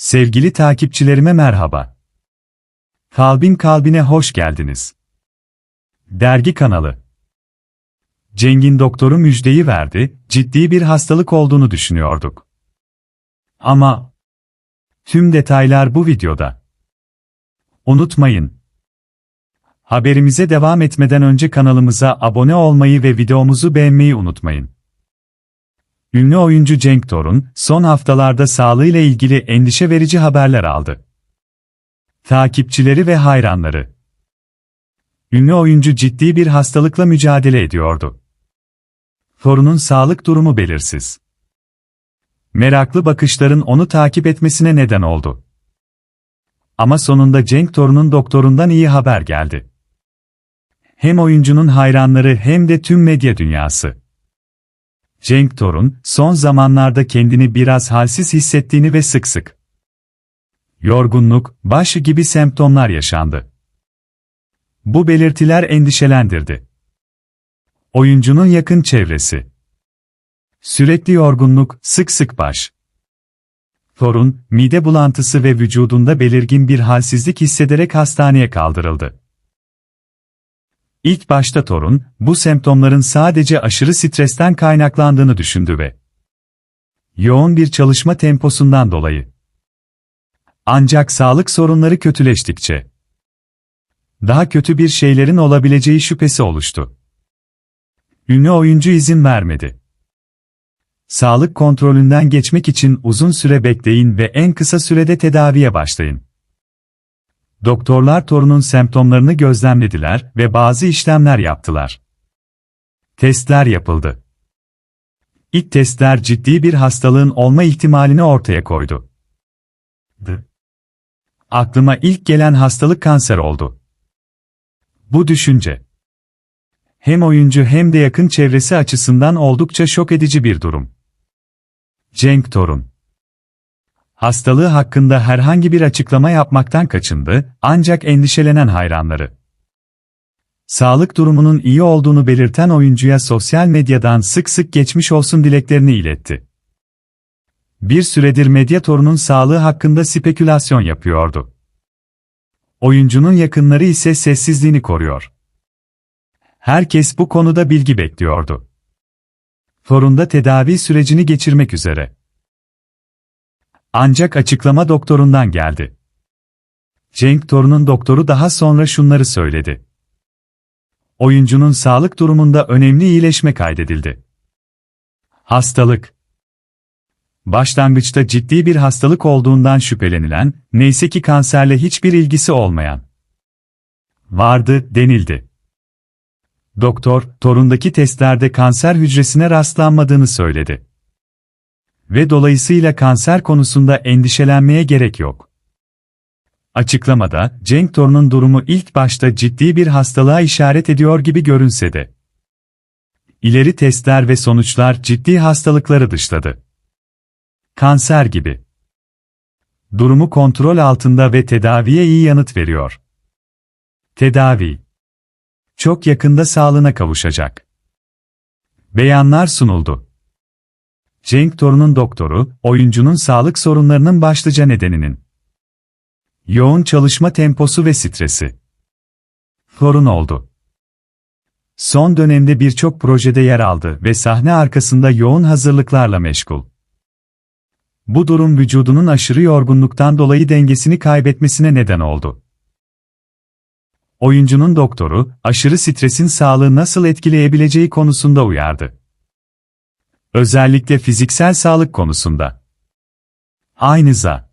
Sevgili takipçilerime merhaba. Kalbin kalbine hoş geldiniz. Dergi kanalı. Cengin doktoru müjdeyi verdi, ciddi bir hastalık olduğunu düşünüyorduk. Ama tüm detaylar bu videoda. Unutmayın. Haberimize devam etmeden önce kanalımıza abone olmayı ve videomuzu beğenmeyi unutmayın. Ünlü oyuncu Cenk Torun, son haftalarda sağlığıyla ilgili endişe verici haberler aldı. Takipçileri ve hayranları. Ünlü oyuncu ciddi bir hastalıkla mücadele ediyordu. Torun'un sağlık durumu belirsiz. Meraklı bakışların onu takip etmesine neden oldu. Ama sonunda Cenk Torun'un doktorundan iyi haber geldi. Hem oyuncunun hayranları hem de tüm medya dünyası. Cenk Torun, son zamanlarda kendini biraz halsiz hissettiğini ve sık sık yorgunluk, başı gibi semptomlar yaşandı. Bu belirtiler endişelendirdi. Oyuncunun yakın çevresi. Sürekli yorgunluk, sık sık baş. Torun, mide bulantısı ve vücudunda belirgin bir halsizlik hissederek hastaneye kaldırıldı. İlk başta Torun, bu semptomların sadece aşırı stresten kaynaklandığını düşündü ve yoğun bir çalışma temposundan dolayı. Ancak sağlık sorunları kötüleştikçe daha kötü bir şeylerin olabileceği şüphesi oluştu. Ünlü oyuncu izin vermedi. Sağlık kontrolünden geçmek için uzun süre bekleyin ve en kısa sürede tedaviye başlayın. Doktorlar torunun semptomlarını gözlemlediler ve bazı işlemler yaptılar. Testler yapıldı. İlk testler ciddi bir hastalığın olma ihtimalini ortaya koydu. Aklıma ilk gelen hastalık kanser oldu. Bu düşünce hem oyuncu hem de yakın çevresi açısından oldukça şok edici bir durum. Cenk Torun Hastalığı hakkında herhangi bir açıklama yapmaktan kaçındı, ancak endişelenen hayranları. Sağlık durumunun iyi olduğunu belirten oyuncuya sosyal medyadan sık sık geçmiş olsun dileklerini iletti. Bir süredir medya torunun sağlığı hakkında spekülasyon yapıyordu. Oyuncunun yakınları ise sessizliğini koruyor. Herkes bu konuda bilgi bekliyordu. Torunda tedavi sürecini geçirmek üzere. Ancak açıklama doktorundan geldi. Cenk Torun'un doktoru daha sonra şunları söyledi. Oyuncunun sağlık durumunda önemli iyileşme kaydedildi. Hastalık Başlangıçta ciddi bir hastalık olduğundan şüphelenilen, neyse ki kanserle hiçbir ilgisi olmayan vardı denildi. Doktor, torundaki testlerde kanser hücresine rastlanmadığını söyledi ve dolayısıyla kanser konusunda endişelenmeye gerek yok. Açıklamada, Cenk Torun'un durumu ilk başta ciddi bir hastalığa işaret ediyor gibi görünse de, ileri testler ve sonuçlar ciddi hastalıkları dışladı. Kanser gibi. Durumu kontrol altında ve tedaviye iyi yanıt veriyor. Tedavi. Çok yakında sağlığına kavuşacak. Beyanlar sunuldu. Cenk Torun'un doktoru, oyuncunun sağlık sorunlarının başlıca nedeninin yoğun çalışma temposu ve stresi. Torun oldu. Son dönemde birçok projede yer aldı ve sahne arkasında yoğun hazırlıklarla meşgul. Bu durum vücudunun aşırı yorgunluktan dolayı dengesini kaybetmesine neden oldu. Oyuncunun doktoru, aşırı stresin sağlığı nasıl etkileyebileceği konusunda uyardı. Özellikle fiziksel sağlık konusunda. Aynı za.